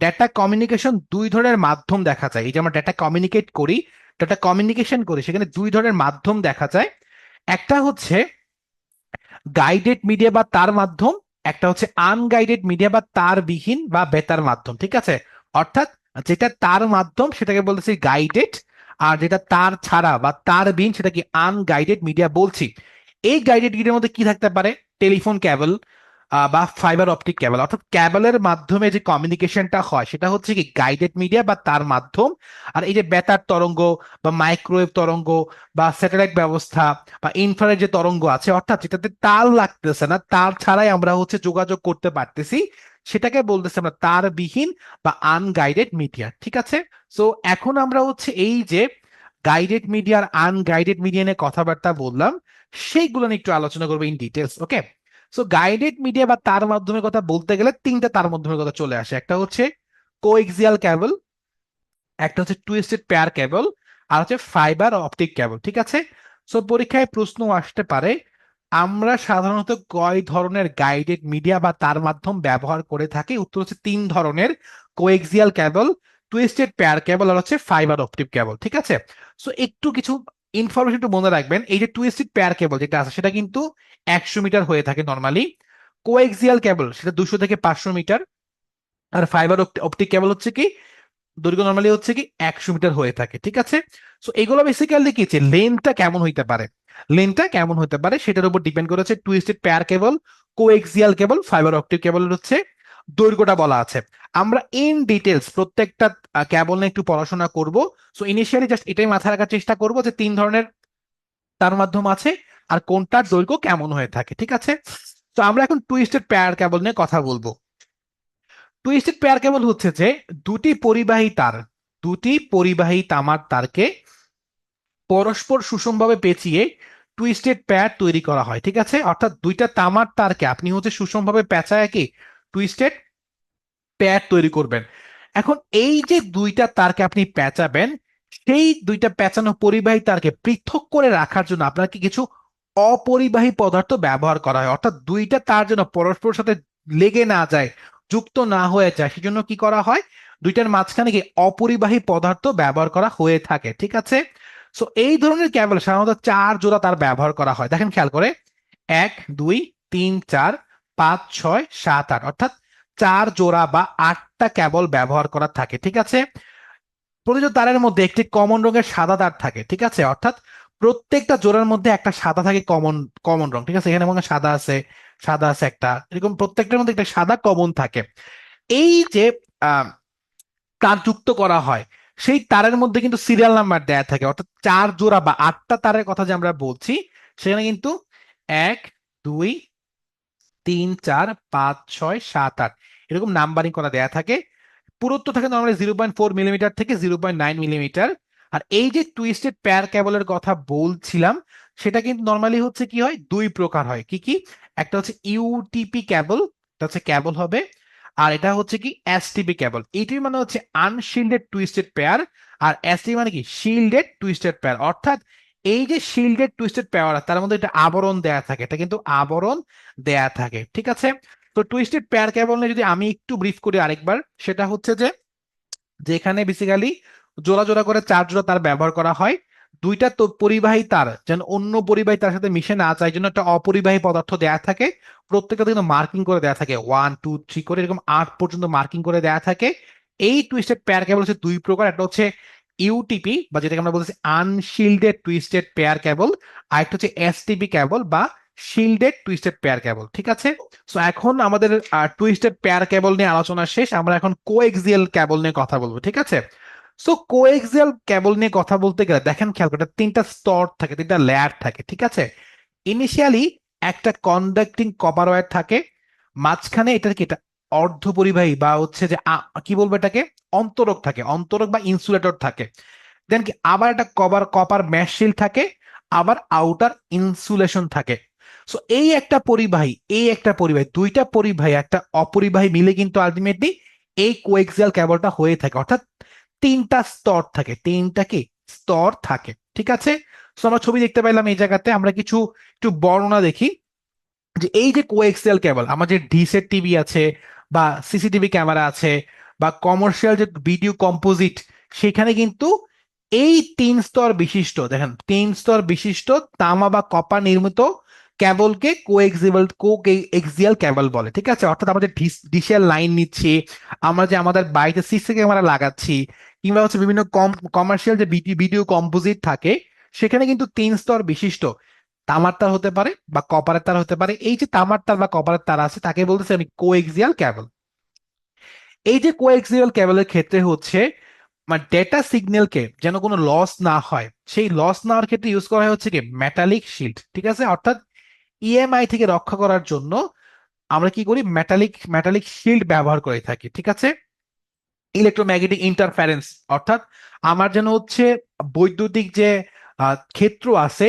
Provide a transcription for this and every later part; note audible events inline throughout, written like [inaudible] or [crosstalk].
Data communication দুই ধরনের মাধ্যম দেখা যায়। এই যে আমরা ডেটা কমিউনিকেট করি ডেটা কমিউনিকেশন করি, সেখানে দুই ধরনের মাধ্যম দেখা যায়। একটা হচ্ছে গাইডেড মিডিয়া বা তার মাধ্যম, একটা হচ্ছে আনগাইডেড মিডিয়া বা তারবিহীন বা বেতার মাধ্যম, ঠিক আছে? অর্থাৎ যেটা তার মাধ্যম, সেটাকে বলতেছি গাইডেড আর যেটা তার ছাড়া বা তারবিহীন সেটা কি আনগাইডেড মিডিয়া বলছি। এই গাইডেড মিডিয়ার মধ্যে কি থাকতে পারে? টেলিফোন, ক্যাবল বা ফাইবার অপটিক ক্যাবল অর্থাৎ ক্যাবলের মাধ্যমে যে কমিউনিকেশনটা হয়, সেটা হচ্ছে কি গাইডেড মিডিয়া বা তার মাধ্যম। আর এই যে বেতার তরঙ্গ বা মাইক্রোওয়েভ তরঙ্গ বা স্যাটেলাইট ব্যবস্থা বা ইনফ্রারেড যে তরঙ্গ আছে, অর্থাৎ যেটাতে তার লাগতেছে না, তার ছাড়াই আমরা হচ্ছে যোগাযোগ করতে পারতেছি, সেটাকে বলতেছি আমরা তারবিহীন বা আনগাইডেড মিডিয়া ঠিক আছে? সো এখন আমরা হচ্ছে এই যে গাইডেড মিডিয়া আর আনগাইডেড মিডিয়া নিয়ে কথাবার্তা বললাম, সেইগুলো নিয়ে একটু আলোচনা করব in details okay so guided media বা তার মাধ্যমে কথা বলতে গেলে তিনটা তার মাধ্যমে কথা চলে আসে। একটা হচ্ছে কোএক্সিয়াল ক্যাবল একটা হচ্ছে টুইস্টেড পেয়ার ক্যাবল আর হচ্ছে ফাইবার অপটিক ক্যাবল ঠিক আছে? সো পরীক্ষায় প্রশ্ন আসতে পারে, আমরা সাধারণত কয় ধরনের গাইডেড মিডিয়া বা তার মাধ্যম ব্যবহার করে থাকি? উত্তর হচ্ছে তিন ধরনের coaxial cable twisted pair cable আর হচ্ছে ফাইবার অপটিক ক্যাবল ঠিক আছে? সো একটু কিছু ইনফরমেশন একটু মনে রাখবেন, এই যে টু টুইস্টেড পেয়ার কেবল যেটা আছে, সেটা কিন্তু একশো মিটার হয়ে থাকে নর্মালি কোএক্সিয়াল কেবল সেটা দুশো থেকে পাঁচশো মিটার। আর ফাইবার অপটিক কেবল হচ্ছে কি, দৈর্ঘ্য নর্মালি হচ্ছে কি একশো মিটার হয়ে থাকে, ঠিক আছে? সো এগুলো বেসিক্যালি কি যে লেন্থটা কেমন হইতে পারে? লেন্থটা কেমন হতে পারে, সেটার উপর ডিপেন্ড করেছে two twisted pair cable coaxial cable fiber optic কেবলের হচ্ছে দৈর্ঘ্যটা বলা আছে। আমরা ইন ডিটেলস প্রত্যেকটা ক্যাবল নিয়ে একটু পড়াশোনা করব। সো ইনিশিয়ালি জাস্ট এটাই মাথায় রাখার চেষ্টা করব যে তিন ধরনের তার মাধ্যম আছে আর কোনটার দৈর্ঘ্য কেমন হয়ে থাকে, ঠিক আছে? তো আমরা এখন টুইস্টেড পেয়ার কেবল নিয়ে কথা বলব। টুইস্টেড পেয়ার কেবল হচ্ছে যে দুটি পরিবাহী তার, দুটি পরিবাহী তামার তারকে পরস্পর সুষমভাবে পেঁচিয়ে টুইস্টেড পেয়ার তৈরি করা হয়, ঠিক আছে? অর্থাৎ দুইটা তামার তারকে, আপনি হচ্ছে সুষমভাবে পেঁচায় কি টুইস্টেড পেয়ার তৈরি করবেন। এখন এই যে দুইটা তারকে আপনি পেঁচাবেন, সেই দুইটা পেঁচানো পরিবাহী তারকে পৃথক করে রাখার জন্য আপনাকে কিছু অপরিবাহী পদার্থ ব্যবহার করা হয়। অর্থাৎ দুইটা তার জন্য পরস্পর সাথে লেগে না যায়, যুক্ত না হয়ে যায়, সেজন্য কি করা হয়? দুইটার মাঝখানে কি অপরিবাহী পদার্থ ব্যবহার করা হয়ে থাকে, ঠিক আছে? সো এই ধরনের ক্যাবল সাধারণত চার জোড়া তার ব্যবহার করা হয়। দেখেন, খেয়াল করে, এক, দুই, তিন, চার পাঁচ, ছয়, সাত, আট। অর্থাৎ চার জোড়া বা আটটা ক্যাবল ব্যবহার করা থাকে, ঠিক আছে? প্রতিটা তারের মধ্যে একটি কমন রঙের সাদা তার থাকে, ঠিক আছে? অর্থাৎ প্রত্যেকটা জোড়ার মধ্যে একটা সাদা থাকে কমন কমন রং, ঠিক আছে? এখানে মনে সাদা আছে সাদা আছে একটা, এরকম প্রত্যেকটার মধ্যে একটা সাদা কমন থাকে। এই যে তার যুক্ত করা হয়, সেই তারের মধ্যে কিন্তু সিরিয়াল নাম্বার দেয়া থাকে, অর্থাৎ চার জোড়া বা আটটা তারের কথা যে আমরা বলছি, সেখানে কিন্তু এক, দুই তিন চার পাঁচ ছয় সাত আট। এরকম নাম্বারিং করা দেয়া থাকে। পুরুত্ব থাকে normally zero point four millimetre থেকে জিরো পয়েন্ট নাইন মিলিমিটার আর এই যে টুইস্টেড প্যার ক্যাবলের কথা বলছিলাম, সেটা কিন্তু নর্মালি হচ্ছে কি হয়? দুই প্রকার হয়। কি কি? একটা হচ্ছে ইউটিপি ক্যাবল এটা হচ্ছে ক্যাবল হবে। আর এটা হচ্ছে কি এসটিপি কেবল এইটির মানে হচ্ছে আনশিল্ডেড টুইস্টেড পেয়ার আর এসটি মানে কি? শিল্ডেড টুইস্টেড পেয়ার অর্থাৎ এই যে শিল্ডের টুইস্টেড পেয়ার তার মধ্যে একটা আবরণ দেয়া থাকে, এটা কিন্তু আবরণ দেয়া থাকে, ঠিক আছে? তো টুইস্টেড পেয়ার কেবল নিয়ে যদি আমি একটু ব্রিফ করি আরেকবার, সেটা হচ্ছে যে, যেখানে বেসিক্যালি জোড়া জোড়া করে চার জোড়া তার ব্যবহার করা হয়, দুইটা তো পরিবাহী তার, যেন অন্য পরিবাহী তার সাথে মিশে না যায় জন্য একটা অপরিবাহী পদার্থ দেয়া থাকে, প্রত্যেকটা কিন্তু মার্কিং করে দেয়া থাকে ওয়ান টু থ্রি করে, এরকম আট পর্যন্ত মার্কিং করে দেয়া থাকে, এই টুইস্টেড পেয়ার কেবল হচ্ছে দুই প্রকার, একটা হচ্ছে ইউটিপি বা যেটাকে আমরা বলছি আনশিল্ডেড টুইস্টেড পেয়ার কেবল আর একটা হচ্ছে এসটিপি কেবল বা শিল্ডেড টুইস্টেড পেয়ার কেবল ঠিক আছে? সো এখন আমাদের টুইস্টেড পেয়ার কেবল নিয়ে আলোচনা শেষ, আমরা এখন কোএক্সিয়াল কেবল নিয়ে কথা বলব, ঠিক আছে? সো কোএক্সিয়াল কেবল নিয়ে কথা বলতে গেলে, দেখেন খেয়াল করে তিনটা স্তর থাকে, তিনটা লেয়ার থাকে, ঠিক আছে? ইনিশিয়ালি একটা কন্ডাক্টিং কপার ওয়্যার থাকে, মাঝখানে এটা কি এটা অর্ধ পরিবাহী বা হচ্ছে যে কি বলব এটাকে? অন্তরক থাকে, অন্তরক বা ইনসুলেটর থাকে। দেন কি, আবার একটা কভার কপার ম্যাশিল থাকে, আবার আউটার ইনসুলেশন থাকে। সো এই একটা পরিবাহী, এই একটা পরিবাহী, দুইটা পরিবাহী, একটা অপরিবাহী মিলে কিন্তু আলটিমেটলি এই কোএক্সিয়াল কেবলটা হয়ে থাকে। অর্থাৎ তিনটা স্তর থাকে, তিনটা কি? স্তর থাকে, ঠিক আছে? সো আমরা ছবি দেখতে পাইলাম এই জায়গাতে, আমরা কিছু, একটু বর্ণনা দেখি। যে এই যে কোএক্সিয়াল কেবল আমার যে ডিসেট টিভি আছে বা সিসিটিভি ক্যামেরা আছে বা কমার্শিয়াল যে ভিডিও কম্পোজিট সেখানে কিন্তু এই তিন স্তর বিশিষ্ট, দেখেন, তিন স্তর বিশিষ্ট তামা বা কপার নির্মিত ক্যাবলকে কোএক্সিবল কো এক্সিয়াল ক্যাবল বলে, ঠিক আছে? অর্থাৎ আমাদের যে ডিসিএল লাইন নিচ্ছি, আমরা যে আমাদের বাড়িতে সিসি ক্যামেরা লাগাচ্ছি, কিংবা হচ্ছে বিভিন্ন কম কমার্শিয়াল যে ভিডিও কম্পোজিট থাকে, সেখানে কিন্তু তিন স্তর বিশিষ্ট। তামার তার হতে পারে বা কপারের তার হতে পারে, এই যে তামার তার বা কপারের তার আছে, তাকে বলতেছি আমি কো এক্সিয়াল ক্যাবল এই যে কোএক্সিয়াল ক্যাবলের ক্ষেত্রে হচ্ছে মানে ডেটা সিগন্যালকে যেন কোনো লস না হয়, সেই লস না হওয়ার ক্ষেত্রে ইউজ করা হয় হচ্ছে কি মেটালিক শিল্ড ঠিক আছে? অর্থাৎ ইএমআই থেকে রক্ষা করার জন্য আমরা কি করি মেটালিক মেটালিক শিল্ড ব্যবহার করে থাকি, ঠিক আছে? ইলেকট্রোম্যাগনেটিক ইন্টারফারেন্স অর্থাৎ আমার যেন হচ্ছে বৈদ্যুতিক যে ক্ষেত্র আছে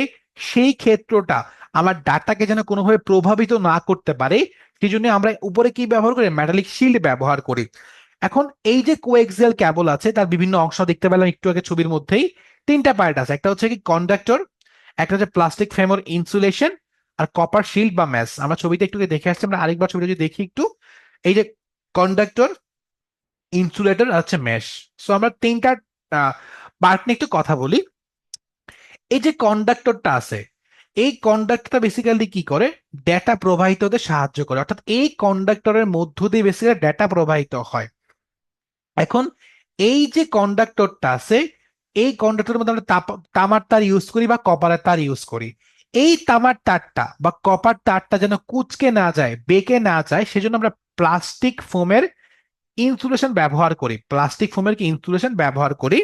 সেই ক্ষেত্রটা আমার ডাটাকে যেন কোনোভাবে প্রভাবিত না করতে পারে সেই জন্য আমরা উপরে কি ব্যবহার করি? মেটালিক শিল্ড ব্যবহার করি। এখন এই যে কোএক্সিয়াল ক্যাবল আছে, তার বিভিন্ন অংশ দেখতে পেলাম একটু আগে ছবির মধ্যেই। তিনটা পার্ট আছে, একটা হচ্ছে কি কন্ডাক্টর একটা হচ্ছে প্লাস্টিক ফ্রেমর ইনসুলেশন আর কপার শিল্ড বা ম্যাস আমরা ছবিতে একটু দেখে আসছি, আমরা আরেকবার ছবিটা যদি দেখি একটু। এই যে কন্ডাক্টর ইনসুলেটর আর হচ্ছে ম্যাশ সো আমরা তিনটা পার্ট নিয়ে একটু কথা বলি। এই যে কন্ডাক্টরটা আছে, এই কন্ডাক্টরটা বেসিক্যালি কি করে? ডেটা প্রবাহিত হতে সাহায্য করে। অর্থাৎ এই কন্ডাক্টরের মধ্য দিয়ে বেসিক্যালি ডেটা প্রবাহিত হয়। এখন এই যে কন্ডাক্টরটা আছে, এই কন্ডাক্টরের মধ্যে আমরা তামার তার ইউজ করি বা কপারের তার ইউজ করি। এই তামার তারটা বা কপার তারটা যেন কুচকে না যায়, বেঁকে না যায়, সেজন্য আমরা প্লাস্টিক ফোমের ইনসুলেশন ব্যবহার করি। প্লাস্টিক ফোমের কি ইনসুলেশন ব্যবহার করি?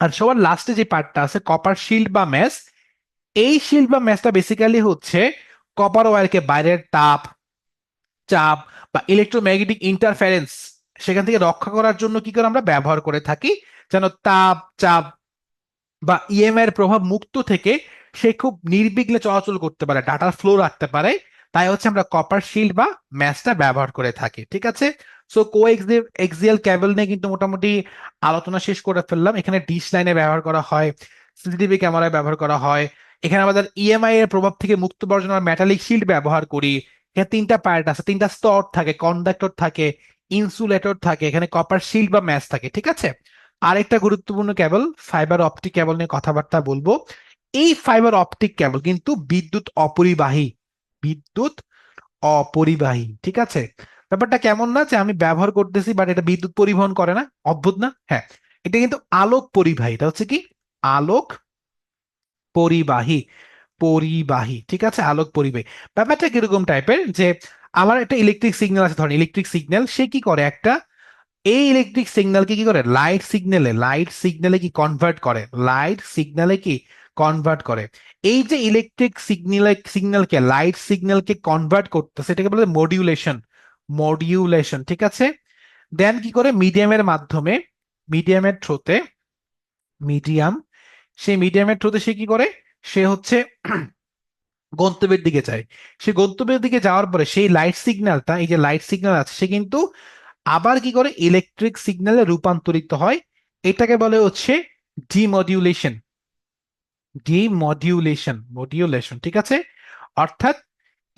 আর সবার লাস্টে যে পার্টটা আছে কপার শিল্ড বা ম্যাস এই শিল্ড বা ম্যাসটা বেসিক্যালি হচ্ছে কপার ওয়ারকে বাইরের তাপ, চাপ বা ইলেকট্রোম্যাগনেটিক ইন্টারফারেন্স সেখান থেকে রক্ষা করার জন্য কি করে আমরা ব্যবহার করে থাকি? যেন তাপ, চাপ বা ইএমআই এর প্রভাব মুক্ত থেকে সে খুব নির্বিঘ্নে চলাচল করতে পারে ডাটার ফ্লো রাখতে পারে। তাই হচ্ছে আমরা কপার শিল্ড বা ম্যাচটা ব্যবহার করে থাকি, ঠিক আছে? সো কো এক্সিয়াল ক্যাবল নিয়ে কিন্তু মোটামুটি আলোচনা শেষ করে ফেললাম। এখানে ডিশ লাইনে ব্যবহার করা হয় সিসিটিভি ক্যামেরায় ব্যবহার করা হয়। এখানে আমাদের ইএমআই এর প্রভাব থেকে মুক্ত পাওয়ার জন্য মেটালিক শিল্ড ব্যবহার করি। এখানে তিনটা পার্ট আছে, তিনটা স্তর থাকে কন্ডাক্টর থাকে ইনসুলেটর থাকে, এখানে কপার শিল্ড বা ম্যাচ থাকে, ঠিক আছে? আরেকটা গুরুত্বপূর্ণ কেবল ফাইবার অপটিক কেবল নিয়ে কথাবার্তা বলব। এই ফাইবার অপটিক কেবল কিন্তু বিদ্যুৎ অপরিবাহী বিদ্যুৎ অপরিবাহী, ঠিক আছে? ব্যাপারটা কেমন না যে আমি ব্যবহার করতেছি বাট এটা বিদ্যুৎ পরিবহন করে না, অদ্ভুত না? হ্যাঁ এটা কিন্তু আলোক পরিবাহী, এটা হচ্ছে কি? আলোক পরিবাহী পরিবাহী, ঠিক আছে? আলোক পরিবাহী। ব্যাপারটা কীরকম টাইপের যে আমার একটা ইলেকট্রিক সিগন্যাল আছে, ধরেন ইলেকট্রিক সিগন্যাল সে কি করে? একটা, এই ইলেকট্রিক সিগন্যালকে কি করে? লাইট সিগন্যালে লাইট সিগন্যালে কি কনভার্ট করে? লাইট সিগন্যালে কি কনভার্ট করে? এই যে ইলেকট্রিক সিগন্যাল সিগন্যালকে লাইট সিগন্যালকে কনভার্ট করতে সেটাকে বলে মডিউলেশন মডিউলেশন ঠিক আছে? দেন কি করে? মিডিয়ামের মাধ্যমে মিডিয়ামের থ্রোতে মিডিয়াম সেই মিডিয়ামের থ্রোতে সে কি করে? সে হচ্ছে [clears throat] গন্তব্যের দিকে যায়। সে গন্তব্যের দিকে যাওয়ার পরে সেই লাইট সিগন্যালটা এই যে লাইট সিগন্যাল আছে, সে কিন্তু আবার কি করে? ইলেকট্রিক সিগন্যালে রূপান্তরিত হয়। এটাকে বলে হচ্ছে ডিমডিউলেশন ডিমডিউলেশন মডিউলেশন ঠিক আছে? অর্থাৎ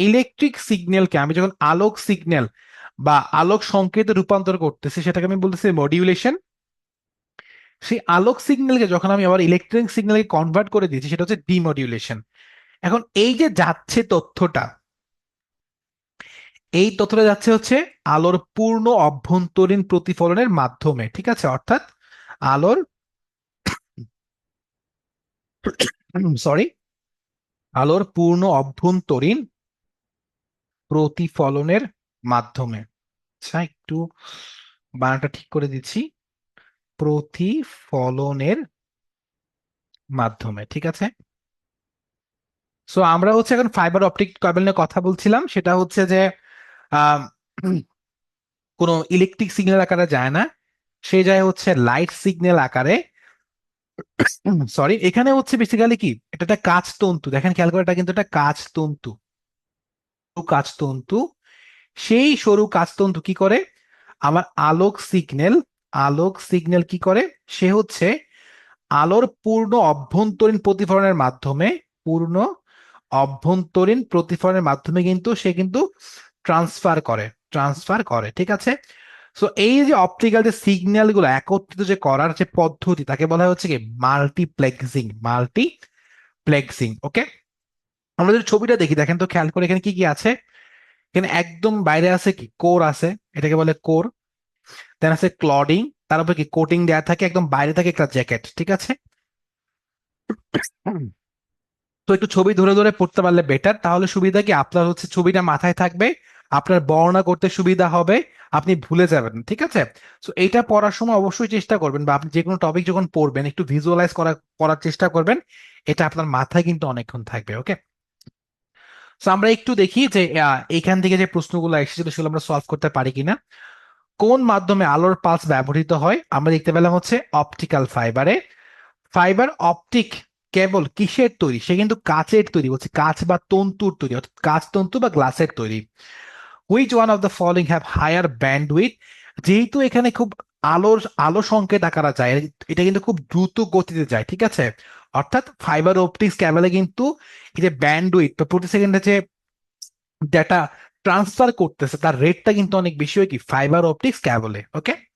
ইলেকট্রিক সিগন্যালকে আমি যখন আলোক সিগন্যাল বা আলোক সংকেতে রূপান্তর করতেছি, সেটাকে আমি বলতেছি মডিউলেশন সেই আলোক সিগন্যালকে যখন আমি আবার ইলেকট্রিক সিগন্যালকে কনভার্ট করে দিয়েছি, সেটা হচ্ছে ডিমডিউলেশন এখন এই যে যাচ্ছে তথ্যটা, এই তথ্যটা যাচ্ছে হচ্ছে আলোর পূর্ণ অভ্যন্তরীণ প্রতিফলনের মাধ্যমে, ঠিক আছে? অর্থাৎ আলোর [coughs] সরি আলোর পূর্ণ অভ্যন্তরীণ প্রতিফলনের মাধ্যমে। আচ্ছা একটু বানানটা ঠিক করে দিচ্ছি। প্রতিফলনের মাধ্যমে, ঠিক আছে? সো আমরা হচ্ছে এখন ফাইবার অপটিক কেবল নিয়ে কথা বলছিলাম। সেটা হচ্ছে যে কোনো ইলেকট্রিক সিগন্যাল আকারে যায় না। সে যায় হচ্ছে লাইট সিগন্যাল আকারে। সরি এখানে হচ্ছে বেসিক্যালি কি? এটা একটা কাজ তন্তু দেখেন, খেয়াল করে, এটা কিন্তু একটা কাজ তন্তু কাজ তন্তু সেই সরু কাজ তন্তু কি করে? আমার আলোক সিগন্যাল আলোক সিগন্যাল কি করে? সে হচ্ছে আলোর পূর্ণ অভ্যন্তরীণ প্রতিফলনের মাধ্যমে, পূর্ণ অভ্যন্তরীণ প্রতিফলনের মাধ্যমে কিন্তু সে কিন্তু ট্রান্সফার করে ট্রান্সফার করে, ঠিক আছে? সো এই যে অপটিক্যাল যে সিগন্যালগুলো একত্রিত যে করার যে পদ্ধতি, তাকে বলা হচ্ছে কি? মাল্টিপ্লেক্সিং মাল্টিপ্লেক্সিং ওকে আমরা যদি ছবিটা দেখি, দেখেন তো খেয়াল করে এখানে কি কি আছে? এখানে একদম বাইরে আছে কি? কোর আছে, এটাকে বলে কোর। দেন আছে ক্লডিং, তার উপরে কি? কোটিং দেওয়া থাকে, একদম বাইরে থাকে একটা জ্যাকেট, ঠিক আছে? তো একটু ছবি ধরে ধরে পড়তে পারলে বেটার তাহলে সুবিধা কি? আপনার হচ্ছে ছবিটা মাথায় থাকবে, আপনার বর্ণনা করতে সুবিধা হবে, আপনি ভুলে যাবেন, ঠিক আছে? তো এইটা পড়ার সময় অবশ্যই চেষ্টা করবেন, বা আপনি যে কোনো টপিক যখন পড়বেন, একটু ভিজুয়ালাইজ করা করার চেষ্টা করবেন, এটা আপনার মাথায় কিন্তু অনেকক্ষণ থাকবে ওকে আমরা একটু দেখি যে এখান থেকে যে প্রশ্নগুলো এসেছিল সেগুলো আমরা সলভ করতে পারি কিনা। কোন মাধ্যমে আলোর পালস ব্যবহৃত হয়? আমরা দেখতে পেলাম হচ্ছে অপটিক্যাল ফাইবারে ফাইবার অপটিক কেবল কিসের তৈরি? সে কিন্তু কাচের তৈরি, বলছে কাচ বা তন্তুর তৈরি, অর্থাৎ কাচ তন্তু বা গ্লাসের তৈরি। Which one of the following have higher bandwidth যেহেতু এখানে খুব আলোর, আলো সংকেত আকারা যায়, এটা কিন্তু খুব দ্রুত গতিতে যায়, ঠিক আছে? অর্থাৎ ফাইবার অপটিক্স ক্যামেরা কিন্তু এই যে ব্যান্ড উইথ বা প্রতি সেকেন্ডে যে ডেটা ট্রান্সফার করতেছে, তার রেটটা কিন্তু অনেক বেশি হয় কি? ফাইবার অপটিক্স ক্যাবলে ওকে